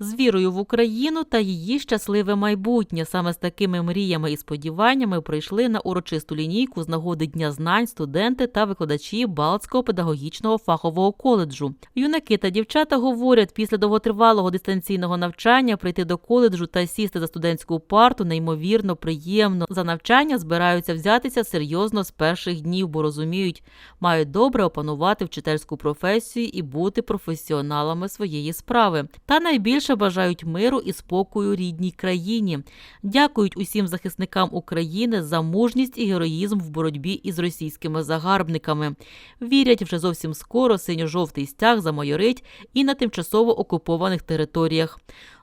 з вірою в Україну та її щасливе майбутнє. Саме з такими мріями і сподіваннями прийшли на урочисту лінійку з нагоди Дня знань студенти та викладачі Балтського педагогічного фахового коледжу. Юнаки та дівчата говорять, після довготривалого дистанційного навчання прийти до коледжу та сісти за студентську парту неймовірно приємно. За навчання збираються взятися серйозно з перших днів, бо розуміють, мають добре опанувати вчительську професію і бути професіоналами своєї справи. Та найбільше бажають миру і спокою рідній країні. Дякують усім захисникам України за мужність і героїзм в боротьбі із російськими загарбниками. Вірять, вже зовсім скоро синьо-жовтий стяг замайорить і на тимчасово окупованих територіях.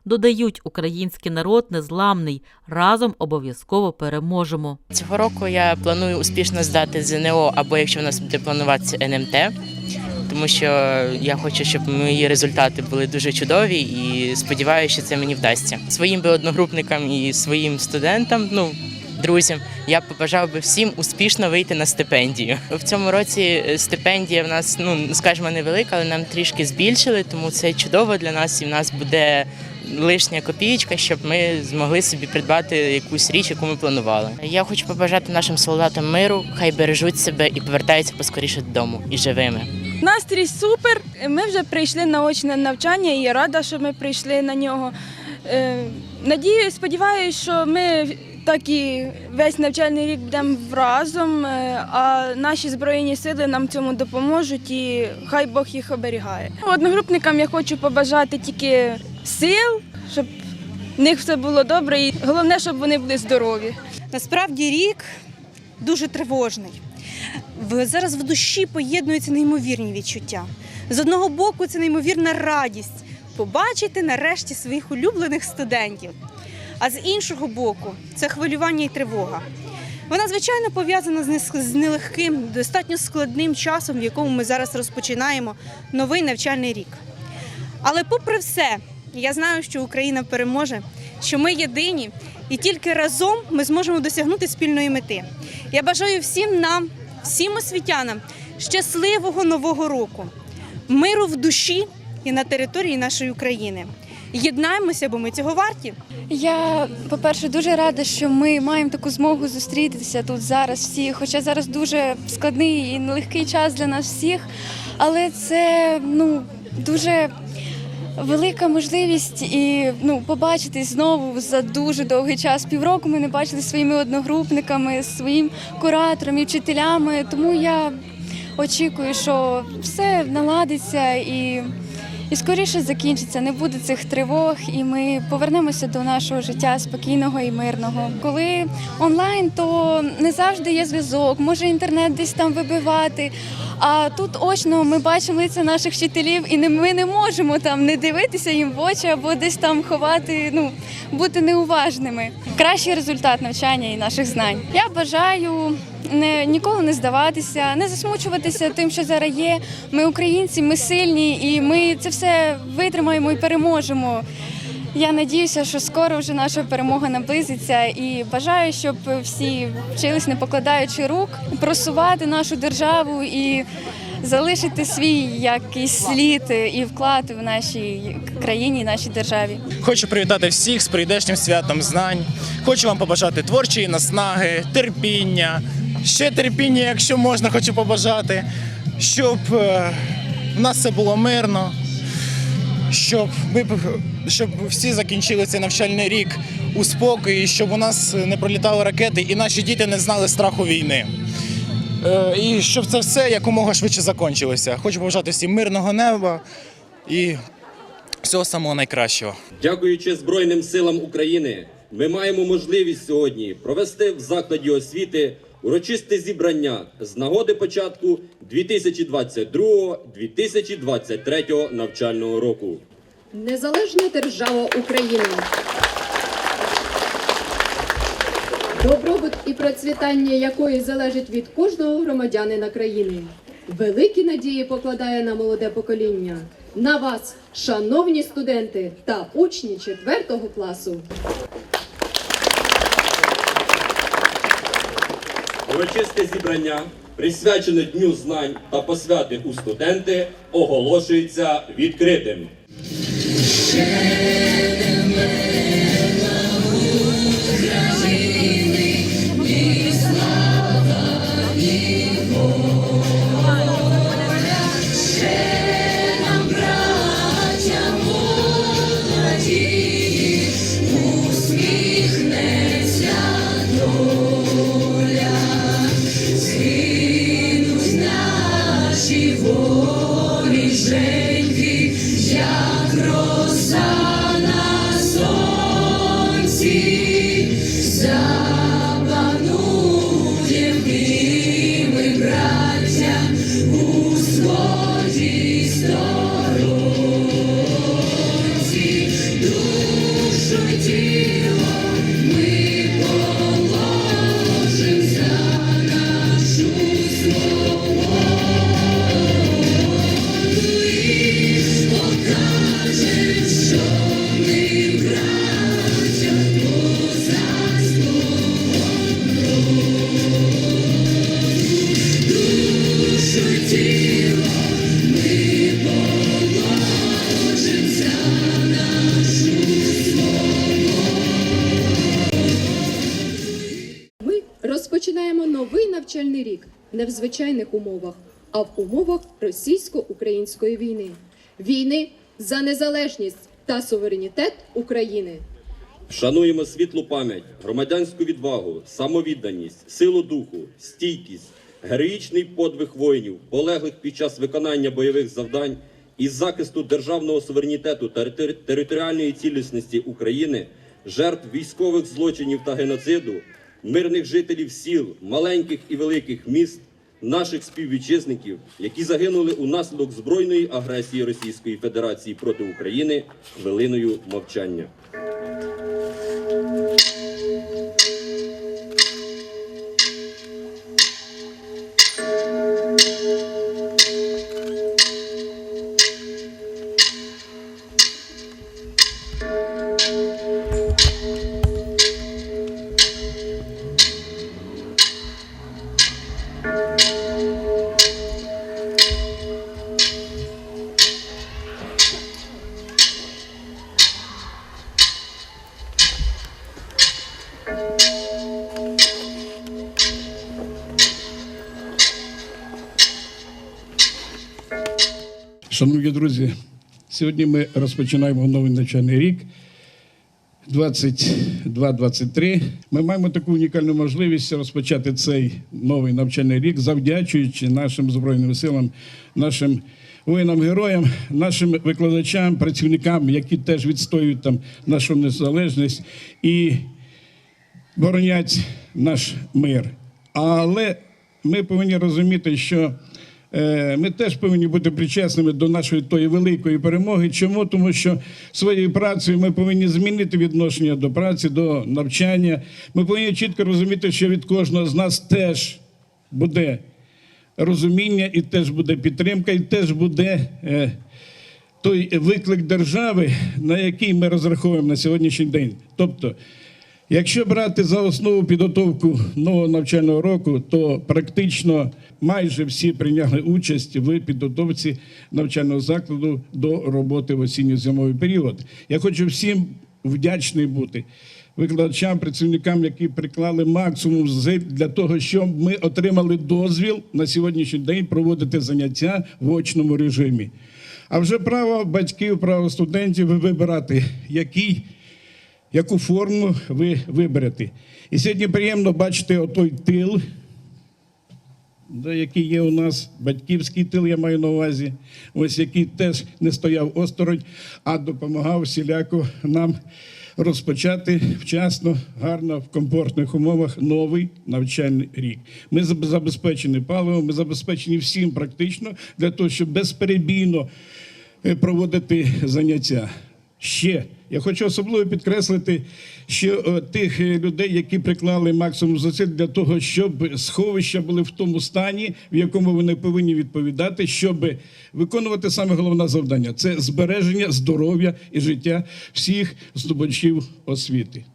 Додають, український народ незламний. Разом обов'язково переможемо. Цього року я планую успішно здати ЗНО, або якщо в нас буде плануватися НМТ, тому що я хочу, щоб мої результати були дуже чудові і сподіваюся, що це мені вдасться. Своїм би одногрупникам і своїм студентам, ну друзям, я побажав би всім успішно вийти на стипендію. В цьому році е, стипендія в нас, ну скажімо, невелика, але нам трішки збільшили, тому це чудово для нас, і в нас буде лишня копієчка, щоб ми змогли собі придбати якусь річ, яку ми планували. Я хочу побажати нашим солдатам миру, хай бережуть себе і повертаються поскоріше додому і живими. Настрій супер. Ми вже прийшли на очне навчання і я рада, що ми прийшли на нього. Е, Надію, сподіваюся, що ми так і весь навчальний рік будемо разом, е, а наші збройні сили нам цьому допоможуть і хай Бог їх оберігає. Одногрупникам я хочу побажати тільки сил, щоб в них все було добре, і головне, щоб вони були здорові. Насправді рік дуже тривожний. Зараз в душі поєднуються неймовірні відчуття. З одного боку, це неймовірна радість побачити нарешті своїх улюблених студентів. А з іншого боку, це хвилювання і тривога. Вона, звичайно, пов'язана з нелегким, достатньо складним часом, в якому ми зараз розпочинаємо новий навчальний рік. Але попри все, я знаю, що Україна переможе, що ми єдині, і тільки разом ми зможемо досягнути спільної мети. Я бажаю всім нам, всім освітянам щасливого нового року, миру в душі і на території нашої України. Єднаємося, бо ми цього варті. Я, по-перше, дуже рада, що ми маємо таку змогу зустрітися тут зараз всі. Хоча зараз дуже складний і нелегкий час для нас всіх, але це ну дуже велика можливість і ну побачитись знову за дуже довгий час. Півроку ми не бачили своїми одногрупниками, своїм куратором і вчителями. Тому я очікую, що все наладиться і. І скоріше закінчиться, не буде цих тривог, і ми повернемося до нашого життя спокійного і мирного. Коли онлайн, то не завжди є зв'язок, може інтернет десь там вибивати. А тут очно ми бачимо лиця наших вчителів, і ми не можемо там не дивитися їм в очі або десь там ховати, ну бути неуважними. Кращий результат навчання і наших знань. Я бажаю не ніколи не здаватися, не засмучуватися тим, що зараз є. Ми українці, ми сильні, і ми це все витримаємо і переможемо. Я надіюся, що скоро вже наша перемога наблизиться і бажаю, щоб всі вчились, не покладаючи рук, просувати нашу державу і залишити свій якийсь слід і вклад в нашій країні, нашій державі. Хочу привітати всіх з прийдешнім святом знань. Хочу вам побажати творчої наснаги, терпіння, ще терпіння, якщо можна, хочу побажати, щоб е, в нас все було мирно, щоб ми щоб всі закінчили цей навчальний рік у спокої, щоб у нас не пролітали ракети і наші діти не знали страху війни. Е, І щоб це все якомога швидше закінчилося. Хочу побажати всім мирного неба і всього самого найкращого. Дякуючи Збройним силам України, ми маємо можливість сьогодні провести в закладі освіти урочисте зібрання з нагоди початку 2022-2023 навчального року. Незалежна держава Україна. Добробут і процвітання якої залежить від кожного громадянина країни. Великі надії покладає на молоде покоління. На вас, шановні студенти та учні 4 класу. Урочисте зібрання, присвячене Дню знань та посвяти у студенти, оголошується відкритим. Умовах, а в умовах російсько-української війни. Війни за незалежність та суверенітет України. Вшануємо світлу пам'ять, громадянську відвагу, самовідданість, силу духу, стійкість, героїчний подвиг воїнів, полеглих під час виконання бойових завдань із захисту державного суверенітету та територіальної цілісності України, жертв військових злочинів та геноциду, мирних жителів сіл, маленьких і великих міст, наших співвітчизників, які загинули унаслідок збройної агресії Російської Федерації проти України, хвилиною мовчання. Шановні друзі, сьогодні ми розпочинаємо новий навчальний рік 22-23. Ми маємо таку унікальну можливість розпочати цей новий навчальний рік, завдячуючи нашим Збройним силам, нашим воїнам-героям, нашим викладачам, працівникам, які теж відстоюють там нашу незалежність і боронять наш мир. Але ми повинні розуміти, що ми теж повинні бути причесними до нашої тої великої перемоги. Чому? Тому що своєю працею ми повинні змінити відношення до праці, до навчання. Ми повинні чітко розуміти, що від кожного з нас теж буде розуміння, і теж буде підтримка, і теж буде. Е, той виклик держави, на який ми розраховуємо на сьогоднішній день. Тобто, якщо брати за основу підготовку нового навчального року, то практично майже всі прийняли участь в підготовці навчального закладу до роботи в осінньо-зимовий період. Я хочу всім вдячний бути. Викладачам, працівникам, які приклали максимум зусиль для того, щоб ми отримали дозвіл на сьогоднішній день проводити заняття в очному режимі. А вже право батьків, право студентів вибирати, який, яку форму ви виберете. І сьогодні приємно бачити отой тил, який є у нас, батьківський тил, я маю на увазі, ось який теж не стояв осторонь, а допомагав всіляко нам розпочати вчасно, гарно, в комфортних умовах новий навчальний рік. Ми забезпечені паливом, ми забезпечені всім практично для того, щоб безперебійно е, проводити заняття. Ще я хочу особливо підкреслити, що е, тих е, людей, які приклали максимум зусиль для того, щоб сховища були в тому стані, в якому вони повинні відповідати, щоб виконувати саме головне завдання це збереження здоров'я і життя всіх здобувачів освіти.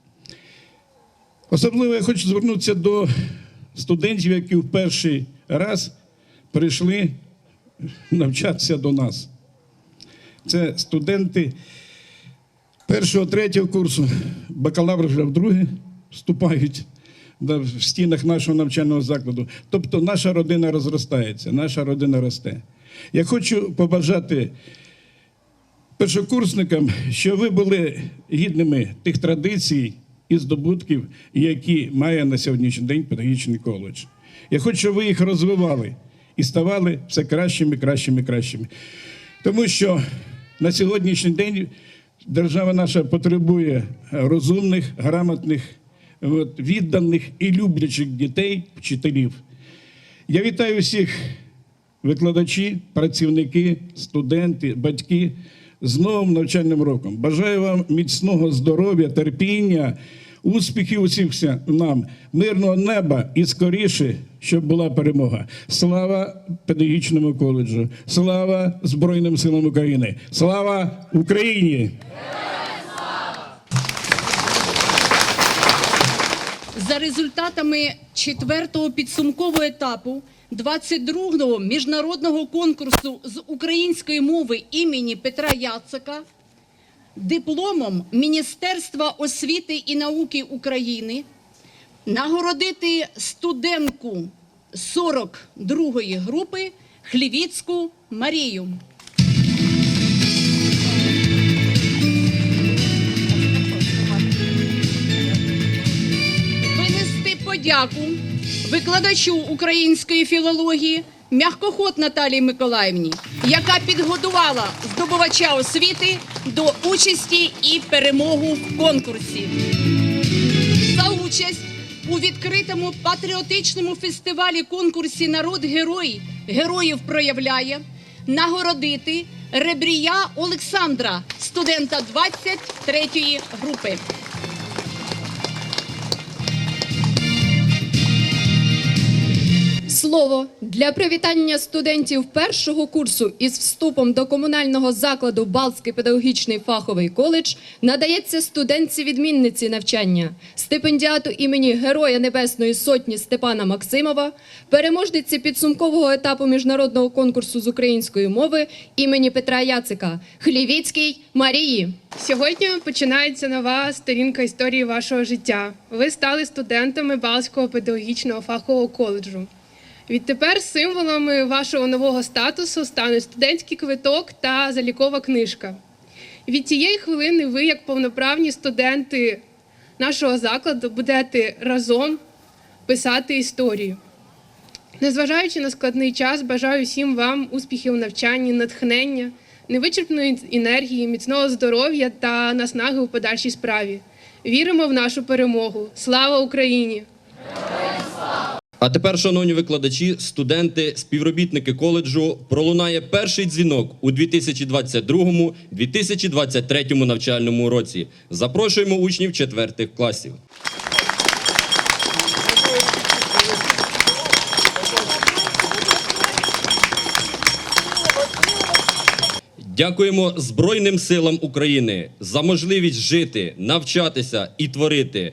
Особливо я хочу звернутися до студентів, які в перший раз прийшли навчатися до нас. Це студенти першого, третього курсу, бакалаври вже вдруге вступають в стінах нашого навчального закладу. Тобто наша родина розростається, наша родина росте. Я хочу побажати першокурсникам, що ви були гідними тих традицій і здобутків, які має на сьогоднішній день педагогічний коледж. Я хочу, щоб ви їх розвивали і ставали все кращими, кращими, кращими. Тому що на сьогоднішній день Держава наша потребує розумних, грамотних, відданих і люблячих дітей, вчителів. Я вітаю всіх викладачі, працівники, студенти, батьки з новим навчальним роком. Бажаю вам міцного здоров'я, терпіння, успіхів усіх нам, мирного неба і скоріше, щоб була перемога. Слава педагогічному коледжу, слава Збройним силам України, слава Україні! За результатами четвертого підсумкового етапу 22-го міжнародного конкурсу з української мови імені Петра Яцика дипломом Міністерства освіти і науки України нагородити студентку 42-ї групи Хлівіцьку Марію. винести подяку викладачу української філології м'якоход Наталії Миколаївні, яка підготувала здобувача освіти до участі і перемогу в конкурсі. За участь у відкритому патріотичному фестивалі конкурсі Народ Герой героїв проявляє нагородити Ребрія Олександра, студента 23-ї групи. Слово для привітання студентів першого курсу із вступом до комунального закладу Балтський педагогічний фаховий коледж надається студентці відмінниці навчання, стипендіату імені Героя Небесної Сотні Степана Максимова, переможниці підсумкового етапу міжнародного конкурсу з української мови імені Петра Яцика Хлівіцькій Марії. Сьогодні починається нова сторінка історії вашого життя. Ви стали студентами Балтського педагогічного фахового коледжу. Відтепер символами вашого нового статусу стануть студентський квиток та залікова книжка. Від тієї хвилини ви, як повноправні студенти нашого закладу, будете разом писати історію. Незважаючи на складний час, бажаю всім вам успіхів у навчанні, натхнення, невичерпної енергії, міцного здоров'я та наснаги у подальшій справі. Віримо в нашу перемогу. Слава Україні! А тепер, шановні викладачі, студенти, співробітники коледжу, пролунає перший дзвінок у 2022-2023 навчальному році. Запрошуємо учнів четвертих класів. Дякуємо Збройним силам України за можливість жити, навчатися і творити.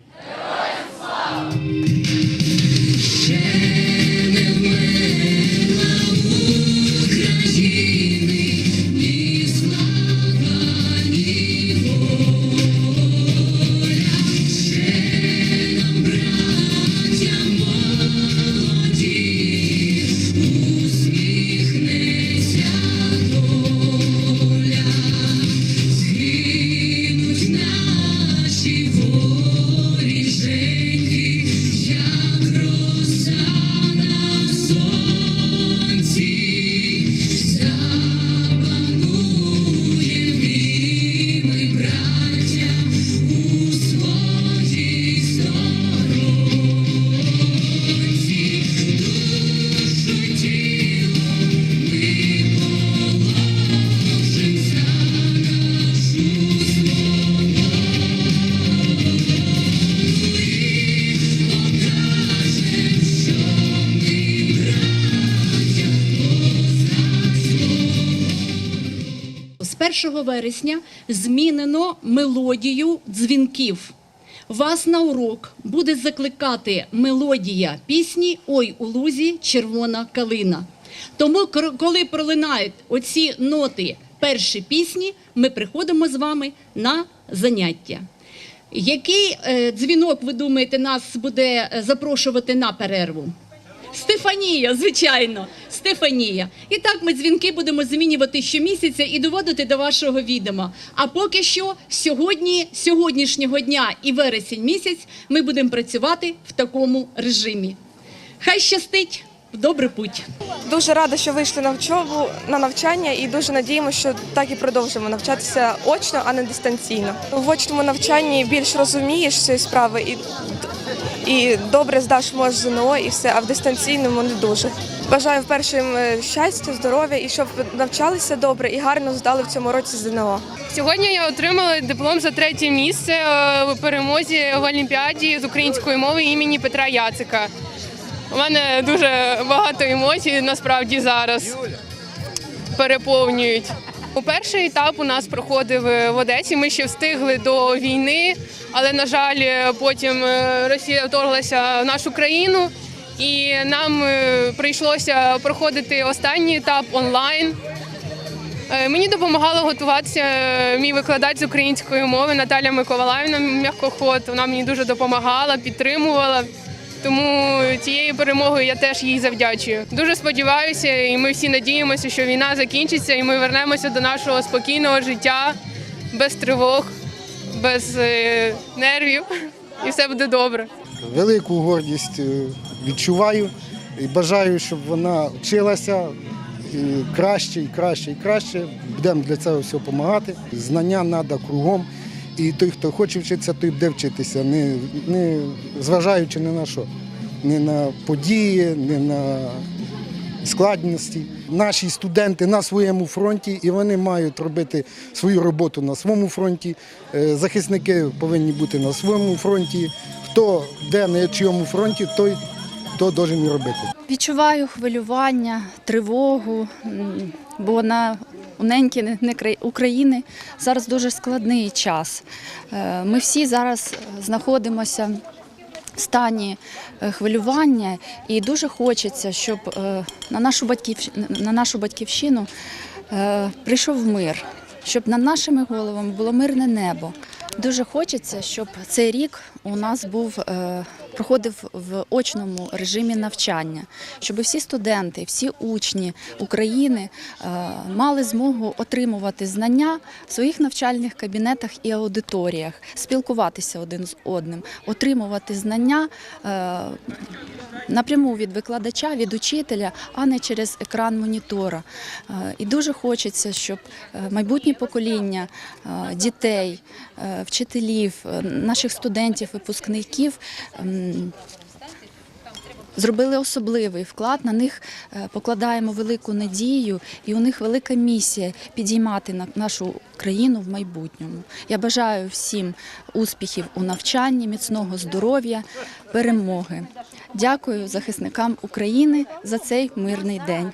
1 вересня змінено мелодію дзвінків. Вас на урок буде закликати мелодія пісні Ой у лузі червона калина. Тому, коли пролинають оці ноти перші пісні, ми приходимо з вами на заняття. Який е, дзвінок, ви думаєте, нас буде е, запрошувати на перерву? Стефанія, звичайно, Стефанія. І так ми дзвінки будемо змінювати щомісяця і доводити до вашого відома. А поки що, сьогодні, сьогоднішнього дня і вересень місяць, ми будемо працювати в такому режимі. Хай щастить! в добрий путь. Дуже рада, що вийшли на вчобу на навчання, і дуже надіємося, що так і продовжимо навчатися очно, а не дистанційно. В очному навчанні більш розумієш цієї справи і, і добре здаш може ЗНО і все, а в дистанційному не дуже. Бажаю першим е, щастя, здоров'я і щоб навчалися добре і гарно здали в цьому році ЗНО. Сьогодні я отримала диплом за третє місце е, у перемозі в Олімпіаді з української мови імені Петра Яцика. У мене дуже багато емоцій насправді зараз переповнюють. У перший етап у нас проходив е, в Одесі. Ми ще встигли до війни, але на жаль, е, потім е, Росія вторглася в нашу країну, і нам прийшлося проходити останній етап онлайн. Мені допомагала готуватися мій викладач з української мови Наталя Миколаївна м'якоход. Вона мені дуже допомагала, підтримувала. Тому цією перемогою я теж їй завдячую. Дуже сподіваюся, і ми всі надіємося, що війна закінчиться, і ми вернемося до нашого спокійного життя без тривог, без е, нервів, і все буде добре. велику гордість е, відчуваю і бажаю, щоб вона вчилася і краще, і краще, і краще. Будемо для цього всього допомагати. Знання треба кругом. І той, хто хоче вчитися, той буде вчитися, не, не зважаючи ні на що, ні на події, ні на складності. Наші студенти на своєму фронті, і вони мають робити свою роботу на своєму фронті. Е, Захисники повинні бути на своєму фронті. Хто де на чийому фронті, той то должен і робити. Відчуваю хвилювання, тривогу, бо на неньки не- не України зараз дуже складний час. Е, Ми всі зараз знаходимося в стані е, хвилювання, і дуже хочеться, щоб е, на нашу батьківщину, на нашу батьківщину прийшов мир, щоб над нашими головами було мирне небо. Дуже хочеться, щоб цей рік у нас був проходив в очному режимі навчання, щоб всі студенти, всі учні України е, мали змогу отримувати знання в своїх навчальних кабінетах і аудиторіях, спілкуватися один з одним, отримувати знання е, напряму від викладача, від учителя, а не через екран монітора. Е, І дуже хочеться, щоб майбутнє покоління дітей, вчителів, наших студентів, випускників. Зробили особливий вклад, на них е, покладаємо велику надію, і у них велика місія підіймати на- нашу країну в майбутньому. Я бажаю всім успіхів у навчанні, міцного здоров'я, перемоги. Дякую захисникам України за цей мирний день.